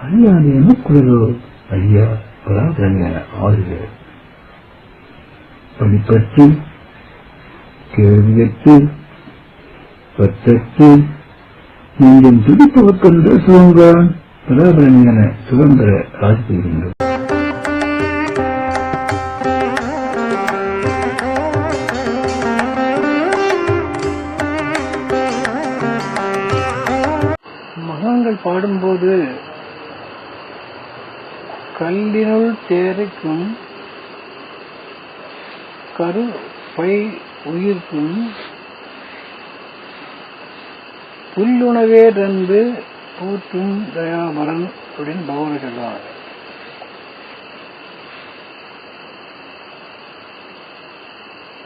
அல்லாது எனக்குள்ளதோ ஐயா பராதரங்க ஆறுகிறார் படிப்பற்று கேள்வியற்று பற்றற்று நீங்கள் துடிப்பவர்க்கென்று சுதந்திர பராபரஞான சுதந்திர ஆட்சி பெறுகின்றோம் மகான்கள் பாடும்போது கல்லினுள் தேரைக்கும் கரு பை உயிர்க்கும் புல்லுணவே தந்து போற்றும் தயாபரன் அப்படின்னு பகவான் சொல்லுவாங்க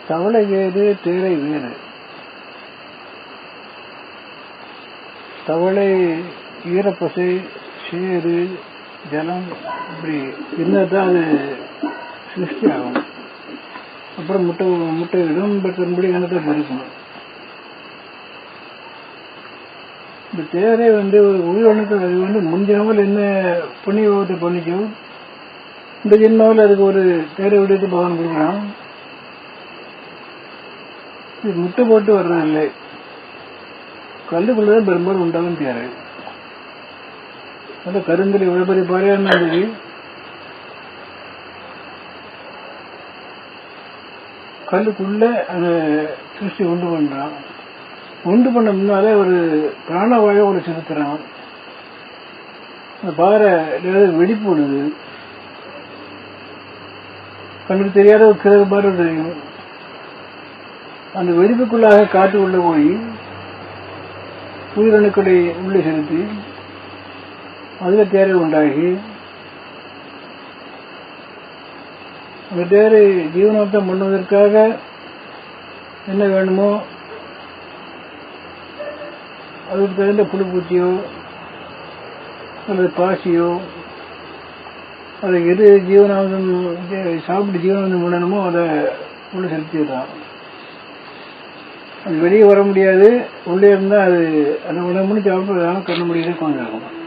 தவளை வேறு தேரை வேறு. தவளை ஈரப்பசை சேறு ஜலம் இப்படி இருந்தால் தான் அது சிருஷ்டி ஆகும் அப்புறம் முட்டை முட்டை இடும் முடி கணத்தை பறிக்கணும் இந்த தேரை வந்து ஒரு உயிரணுக்கு அது வந்து முன் என்ன புண்ணிய விபத்தை பண்ணிச்சோ இந்த ஜென்மாவில் அதுக்கு ஒரு தேரை விடுத்து பகவான் கொடுக்குறான். இது முட்டை போட்டு வர்றதில்லை. கல்லுக்குள்ளதான் பெரும்பாலும் உண்டாகும் தேரை. அந்த கருங்கல் இவ்வளவு பெரிய பாறையான இருந்தது கல்லுக்குள்ள அந்த சிருஷ்டி உண்டு பண்றான். உண்டு பண்ண முன்னாலே ஒரு பிராணவாய ஒரு செலுத்துறான். அந்த பாறை வெடிப்பு விடுது. கண்ணுக்கு தெரியாத ஒரு கிழக்கு பாறை தெரியும். அந்த வெடிப்புக்குள்ளாக காற்று உள்ள போய் உயிரணுக்களை உள்ளே செலுத்தி அதில் தேரை உண்டாகி. அந்த தேரை ஜீவனோத்தம் பண்ணுவதற்காக என்ன வேணுமோ அதுக்கு தகுந்த புழுப்பூச்சியோ அல்லது பாசியோ அதை எது ஜீவனாந்தம் சாப்பிட்டு ஜீவனாந்தம் பண்ணணுமோ அதை உள்ள செலுத்திடுறான் அது வெளியே வர முடியாது. உள்ளே இருந்தால் அது அந்த உணவுன்னு சாப்பிட்றதால கண்ண முடியாத கொஞ்சம்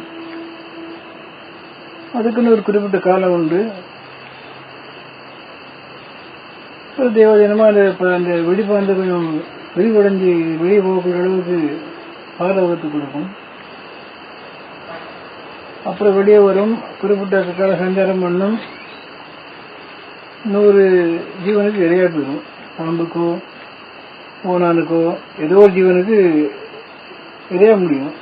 அதுக்குன்னு ஒரு குறிப்பிட்ட காலம் உண்டு. ஒரு தேவதினமா அந்த அந்த வெடிப்பு வந்து கொஞ்சம் விரிவடைஞ்சு வெளியே போகக்கூடிய அளவுக்கு பாதுகாத்து கொடுக்கும். அப்புறம் வெளியே வரும் குறிப்பிட்ட கால சஞ்சாரம் பண்ணும். இன்னொரு ஜீவனுக்கு இடையா போயிடும் பாம்புக்கோ ஓனானுக்கோ ஏதோ ஒரு ஜீவனுக்கு இறைய முடியும்.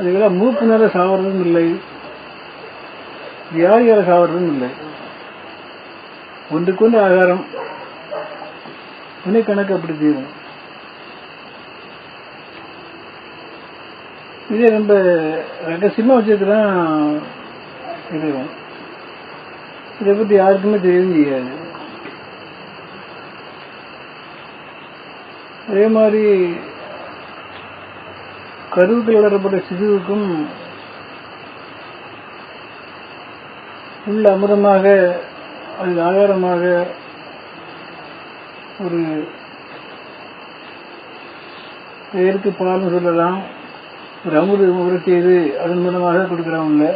அதுக்கெல்லாம் மூப்புனால சாவறதும் இல்லை. வியாதியால சாவறதும் இல்லை. ஒன்றுக்கு ஒன்று ஆகாரம். கணக்கு அப்படி தீரும். இதே ரொம்ப ரகசியமாக வச்சிருக்கலாம் இது இதை பற்றி யாருக்குமே தெரியவும் செய்யாது. அதே மாதிரி கருவுக்கு வளரப்பட்ட சிசுவுக்கும் உள்ள அமிர்தமாக அது ஆகாரமாக ஒரு பெயருக்கு பாலும் சொல்லலாம் ஒரு அமுது முறை செய்து அதன் மூலமாக கொடுக்குறவங்கள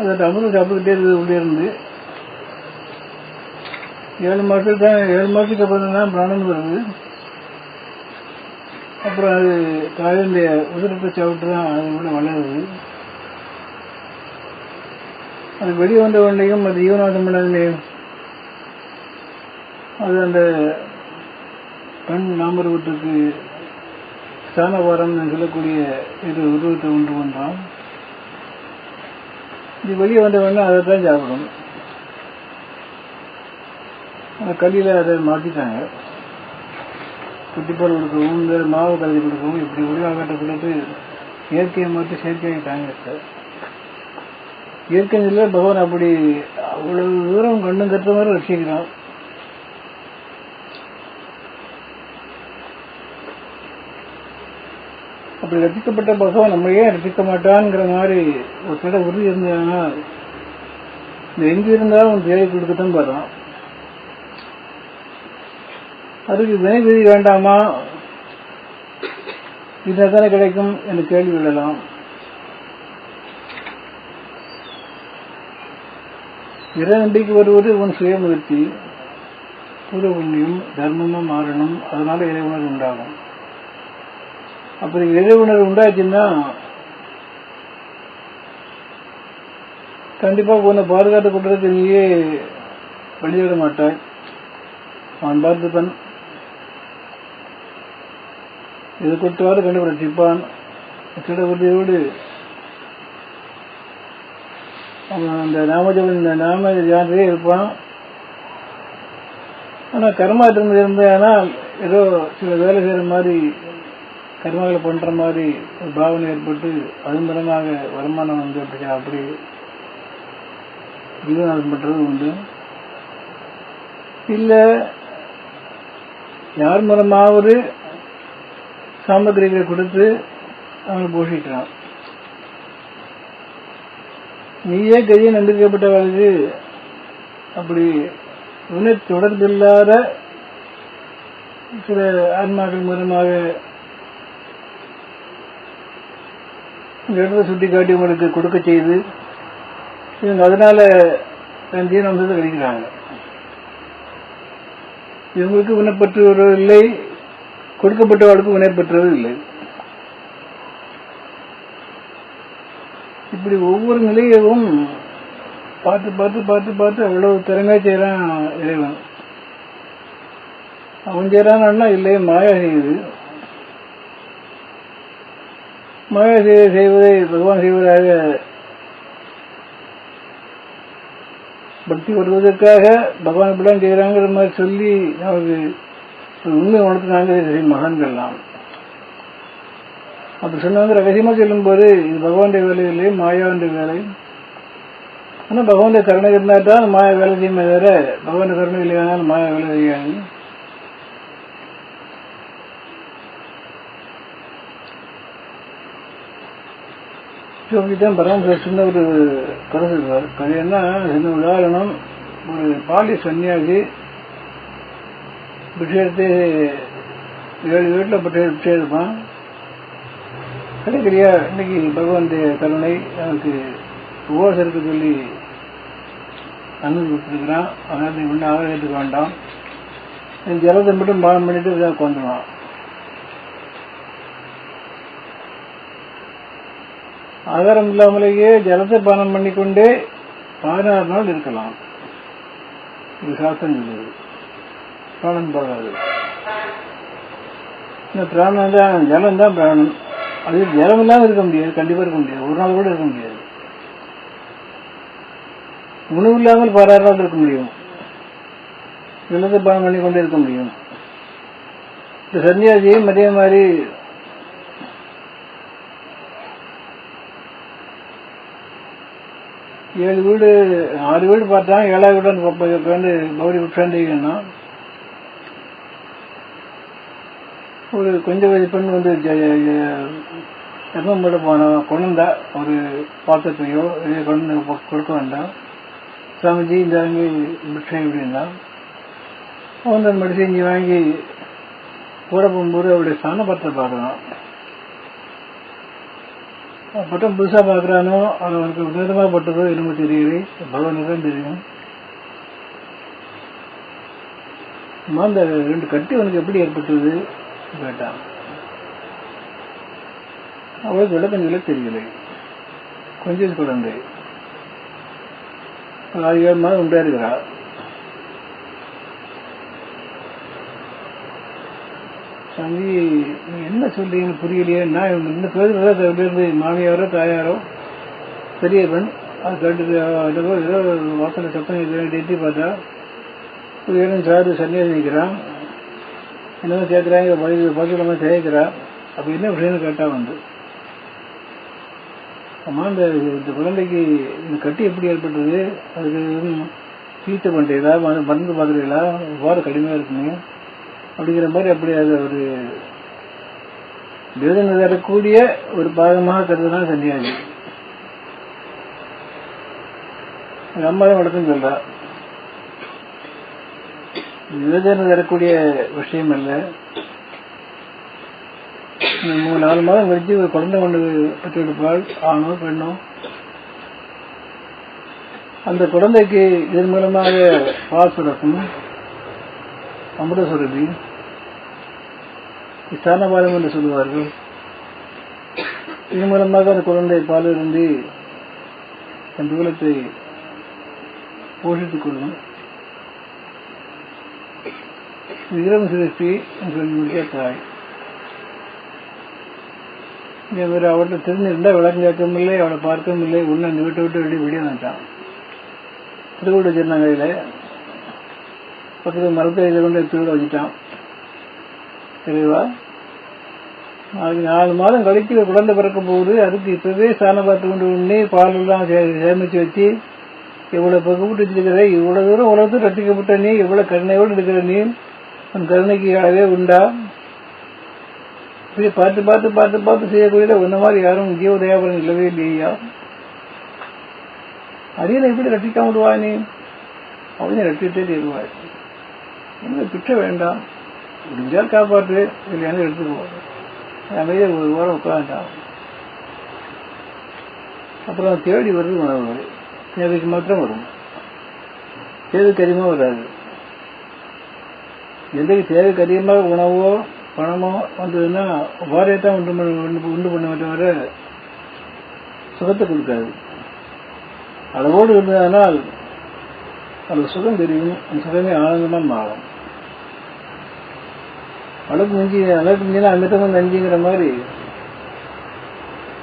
அந்த அமுதம் சாப்பிட்டுக்கிட்டே இருக்குது உள்ளே இருந்து. ஏழு மாதத்துக்கு தான் ஏழு மாதத்துக்கு அப்புறம் தான் பிராணம் வருது. அப்புறம் அது தாயுடைய உதிரத்தை சவிட்டு தான் அது கூட வளருது. அது வெளியே வந்த உடனேயும் அது ஈவநாதம் பண்ணதுலேயும் அது அந்த கண் நாமருவத்துக்கு ஸ்தானவாரம் சொல்லக்கூடிய இது உருவத்தை உண்டு பண்றோம் இது வெளியே வந்த உடனே அதை தான் சாப்பிடும். அந்த கல்லியில் அதை மாற்றிட்டாங்க குட்டிப்பால் கொடுக்கவும் இந்த மாவு கலந்து கொடுக்கவும் இப்படி உருவாக்கத்தை கொடுத்து இயற்கையை மாற்றி செயற்கையாகிட்டாங்க சார். இயற்கை நிலையில் பகவான் அப்படி அவ்வளவு தூரம் கண்ணும் கட்டுற மாதிரி ரசிக்கிறான் அப்படி ரசிக்கப்பட்ட பகவான் நம்ம ஏன் ரசிக்க மாட்டான்ங்கிற மாதிரி ஒரு சில உறுதி இருந்தாங்கன்னா இந்த எங்கே இருந்தாலும் தேவை கொடுக்கத்தான் பார்த்தான் அதுக்கு வினை விதி வேண்டாமா? இது தானே கிடைக்கும் என்று கேள்வி விடலாம் இறைநம்பிக்கை வருவது உன் சுயமுயற்சி புது புண்ணியம் தர்மமும் மாறணும் அதனால இறை உணர்வு உண்டாகும். அப்படி இறை உணர்வு உண்டாச்சுன்னா கண்டிப்பா உன்னை பாதுகாத்து கொண்டதுக்கு நீயே வெளியிட மாட்டாய். அவன் பார்த்துப்பன். இது கொடுத்தவாறு கண்டுபிடிச்சிப்பான் சில அவன் அந்த நாமஜபம் இந்த நாம தியானத்திலே இருப்பான். ஆனால் கர்மாற்றம் இருந்தானா ஏதோ சில வேலை செய்கிற மாதிரி கர்மாக்களை பண்ணுற மாதிரி ஒரு பாவனை ஏற்பட்டு அதன் மூலமாக வருமானம் வந்து அப்படி அப்படி ஜீவனாதம் பண்ணுறது உண்டு. இல்லை யார் மூலமாவது சாமகிரிகளை கொடுத்து அவங்களை போஷிக்கிறான். நீயே கதியை நம்பிக்கப்பட்டவர்களுக்கு அப்படி உன்னை தொடர்பில்லாத சில ஆன்மாக்கள் மூலமாக இடத்தை சுட்டி காட்டி உங்களுக்கு கொடுக்க செய்து இவங்க அதனால தன் ஜீவனத்தை கழிக்கிறாங்க. இவங்களுக்கு வினப்பற்றவர்கள் இல்லை கொடுக்கப்பட்டவாளுக்கு வினை பெற்றது இல்லை. இப்படி ஒவ்வொரு நிலையவும் பார்த்து பார்த்து பார்த்து பார்த்து அவ்வளவு திறமையா செய்யறான் இறைவன். அவன் செய்யறான்னா இல்லையே மாயா செய்யுது. மாயா செய்ய செய்வதை பகவான் செய்வதாக பக்தி வருவதற்காக பகவான் இப்படிலாம் செய்யறாங்கிற மாதிரி சொல்லி நமக்கு உண்மை உணர்த்தினாங்க மகான்கள்லாம் அப்படி சொன்னவங்க ரகசியமாக சொல்லும்போது இது பகவானுடைய வேலை இல்லை மாயாவுடைய வேலை. ஆனால் பகவானுடைய கருணை இருந்தால் தான் மாயா வேலை செய்யுமே தவிர பகவானுடைய கருணை இல்லையானால் மாயா வேலை செய்யாது. தான் பரம சின்ன ஒரு கதை சொல்வார் கதை என்ன சின்ன உதாரணம் ஒரு பாலி சன்னியாசி பிச்சை ஏழு வீட்டில் பிச்சை பிச்சை எடுப்பான் கிடைக்கிறியா இன்னைக்கு பகவானுடைய கருணை எனக்கு உபவாசம் இருக்க சொல்லி அனுமதி கொடுத்துருக்கிறான். அதனால நீ ஒன்றும் ஆகாரம் எடுத்துக்க வேண்டாம். ஜலத்தை மட்டும் பானம் பண்ணிட்டு இதாக கொண்டுவான் ஆதாரம் இல்லாமலேயே ஜலத்தை பானம் பண்ணிக்கொண்டே பதினாறு நாள் இருக்கலாம். இது சாஸ்திரம் சொல்லுது. பிராணம் போகாது இந்த பிராணம் தான் ஜலம் தான் பிராணம் அது ஜலம் இல்லாம இருக்க முடியாது கண்டிப்பா இருக்க முடியாது ஒரு நாள் கூட இருக்க முடியாது உணவு இல்லாமல் பதினாறு நாள் இருக்க முடியும் நல்லது பானம் பண்ணி கொண்டே இருக்க முடியும் இந்த சன்னியாசியும் அதே மாதிரி ஏழு வீடு ஆறு வீடு பார்த்தா ஏழாவது வீடு வந்து பௌரி உட்காந்துங்கன்னா ஒரு கொஞ்சம் வயது பெண் வந்து எப்பவும் போட போன குழந்தை ஒரு பாத்திரத்தையோ இதை கொண்டு கொடுக்க வேண்டாம். சாமிஜி இந்த வாங்கி பிக்ஷை அப்படின்னா அவங்க தன் மடி செஞ்சு வாங்கி போட போகும்போது அவருடைய ஸ்தான பார்க்கணும். பட்டம் புதுசாக பார்க்குறானோ அது அவனுக்கு வினோதமா பட்டதோ என்னமோ தெரியல பகவானுக்கு தான் தெரியும். அந்த ரெண்டு கட்டி அவனுக்கு எப்படி ஏற்பட்டது? கேட்டான் அவளுக்கு விளக்கங்களே தெரியல கொஞ்சம் குழந்தை ஒரு ஆறு ஏழு மாதம் உண்டா இருக்கிறா? சாமி நீ என்ன சொல்றீங்கன்னு புரியலையே. நான் இந்த பேருந்து இருந்து மாமியாரோ தாயாரோ பெரியவன் அது கேட்டு ஏதோ ஏதோ வாசனை சத்தம் எட்டி பார்த்தா சாரு சன்னியாசி நிற்கிறான். என்னதான் கேட்குறாங்க பதில் பதில் மாதிரி கேட்குறா அப்படி என்ன விஷயம்னு கேட்டா வந்து. அம்மா இந்த இந்த குழந்தைக்கு இந்த கட்டி எப்படி ஏற்பட்டது? அதுக்கு சீட்டை பண்ணுறீங்களா மருந்து மருந்து பார்க்குறீங்களா வார கடுமையாக இருக்குங்க அப்படிங்கிற மாதிரி அப்படி அது ஒரு வேதனை தரக்கூடிய ஒரு பாகமாக கருதுனா சன்னியாசி எங்கள் அம்மா தான் வளர்த்துன்னு சொல்கிறா வேதனை தரக்கூடிய விஷயம் அல்ல. மூணு நாலு மாதம் கழிச்சு ஒரு குழந்தை ஒன்று பெற்றெடுப்பாள் ஆணோ பெண்ணோ. அந்த குழந்தைக்கு இதன் மூலமாக பால் சுரக்கும் அமிர்த சுரபி ஸ்தானபாலம் என்று சொல்லுவார்கள். இதன் மூலமாக அந்த குழந்தை பாலிருந்து அந்த தன் தூலத்தை போஷித்துக் கொள்ளும். விக்ரம் சிருஷ்டி என்று சொல்லி தாய் இதே மாதிரி அவர்கிட்ட தெரிஞ்சிருந்தா விளக்கம் கேட்கவும் இல்லை அவளை பார்க்கவும் இல்லை உள்ள அந்த வீட்டை விட்டு வெளியே வெளியே வந்துட்டான் திருவிட சின்னங்கையில் பக்கத்து மரத்தை கொண்டு திருவிட வச்சுட்டான் தெளிவா நாளைக்கு நாலு மாதம் கழித்து குழந்தை பிறக்க போகுது அதுக்கு இப்பவே சாணம் பார்த்து கொண்டு உண்ணி பால் எல்லாம் சே- வச்சு இவ்வளவு பக்கப்பட்டு வச்சிருக்கிற இவ்வளவு தூரம் உலகத்தில் ரசிக்கப்பட்ட நீ இவ்வளவு கருணையோடு இருக்கிற நீ உன் கருணைக்கு அளவே உண்டா? இப்படி பார்த்து பார்த்து பார்த்து பார்த்து செய்யக்கூடிய உன்ன மாதிரி யாரும் ஜீவதயாபரம் இல்லவே இல்லையா? அரியனை எப்படி ரட்டிக்காம விடுவா நீ? அப்படின்னு ரட்சித்தே தீருவாய். எனக்கு பிச்சை வேண்டாம். முடிஞ்சால் காப்பாற்று. இல்லையானு எடுத்துக்குவோம் அமைதியாக ஒரு வாரம் உட்காந்துட்டான் அப்புறம் தேடி வருது உணவு தேவைக்கு மாத்திரம் வரும். தேவைக்கு அதிகமாக வராது. எதுக்கு தேவைக்கு அதிகமாக உணவோ பணமோ வந்ததுன்னா வாரியத்தான் உண்டு பண்ண உண்டு- உண்டு பண்ண தவிர சுகத்தை கொடுக்காது. அளவோடு இருந்ததனால் அந்த சுகம் தெரியும் அந்த சுகமே ஆனந்தமா மாறும். அளவுக்கு மிஞ்சி அளவுக்கு மிஞ்சினா அமிர்தமும் நஞ்சுங்கிற மாதிரி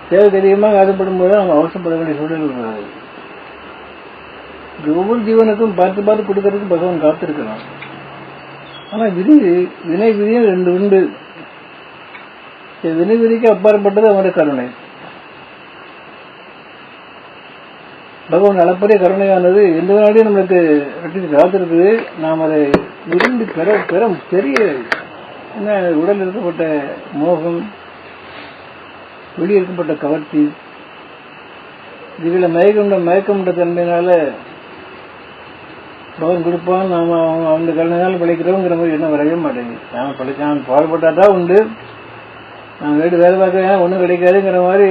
தேவைக்கு அதிகமாக ஆதப்படும் போது நம்ம அவசரப்பட வேண்டிய சூழல் வராது. ஒவ்வொரு ஜீவனுக்கும் பார்த்து பார்த்து கொடுக்கறதுக்கு பகவான் காத்திருக்கிறான். ஆனா விதி வினை விதியும் ரெண்டு உண்டு. வினை விதிக்கு அப்பாற்பட்டது அவனுடைய கருணை. பகவான் அளப்பரிய கருணையானது எந்த நாளையும் நம்மளுக்கு ரட்டித்து காத்திருக்குது நாம் அதை விரும்பி பெற பெற பெரிய என்ன உடல் இருக்கப்பட்ட மோகம் வெளியே இருக்கப்பட்ட கவர்ச்சி இதில் மயக்கம் மயக்கமுண்ட தன்மையினால பகவான் கொடுப்பான் நாம அவன் அந்த கருணையால் பிழைக்கிறோங்கிற மாதிரி என்ன வரவே மாட்டேங்குது. நாம பிழைச்சான் பாடுபட்டாதான் உண்டு. நான் வீடு வேலை பார்க்குறேன் ஒன்றும் கிடைக்காதுங்கிற மாதிரி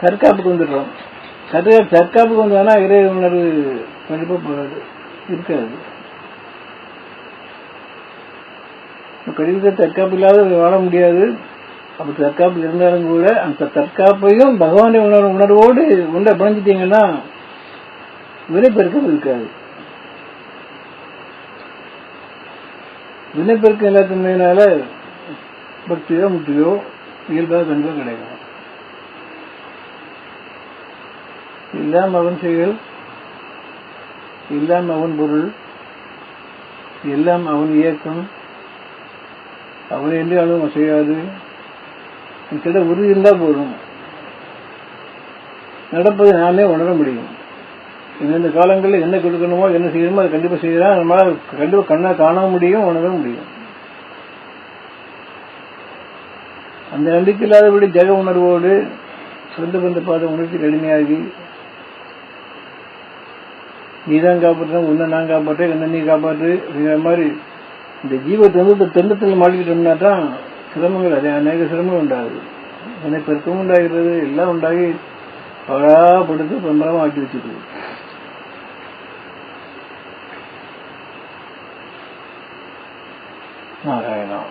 தற்காப்புக்கு வந்துடுறோம். தற்கா தற்காப்புக்கு வந்தானா இறை உணர்வு கண்டிப்பாக போகாது இருக்காது. கழிவுக்கு தற்காப்பு இல்லாத வாழ முடியாது. அப்போ தற்காப்பு இருந்தாலும் கூட அந்த தற்காப்பையும் பகவானுடைய உணர்வு உணர்வோடு உண்டை பிணைஞ்சிட்டீங்கன்னா வினைப்பெருக்கம் இருக்காது. வினைப்பெருக்கம் இல்லாதமையினால பக்தியோ முக்தியோ இயல்பாக கண்டிப்பாக கிடைக்கும் எல்லாம் அவன் செயல் எல்லாம் அவன் பொருள் எல்லாம் அவன் இயக்கம் அவன் என்று அளவும் செய்யாது கிட்ட உறுதி இருந்தால் போதும். நடப்பதை நானே உணர முடியும். இந்தந்த காலங்களில் என்ன கொடுக்கணுமோ என்ன செய்யணுமோ அதை கண்டிப்பாக செய்யலாம் நம்மளால கண்டிப்பாக கண்ணா காண முடியும் உணர முடியும். அந்த நம்பிக்கை இல்லாதபடி ஜெக உணர்வோடு சொந்த பந்த பாத உணர்ச்சி கடுமையாகி நீ தான் காப்பாற்ற உன்னை நான் காப்பாற்று என்ன நீ காப்பாற்று அப்படிங்கிற மாதிரி இந்த ஜீவ தந்தத்தை தந்தத்தில் மாட்டிக்கிட்டோம்னா தான் சிரமங்கள் அதே அநேக சிரமங்கள் உண்டாகுது. என்னை பெருக்கம் உண்டாகிறது எல்லாம் உண்டாகி படாப்படுத்து பிரம்பரமாக ஆக்கி வச்சுருக்குது not at all.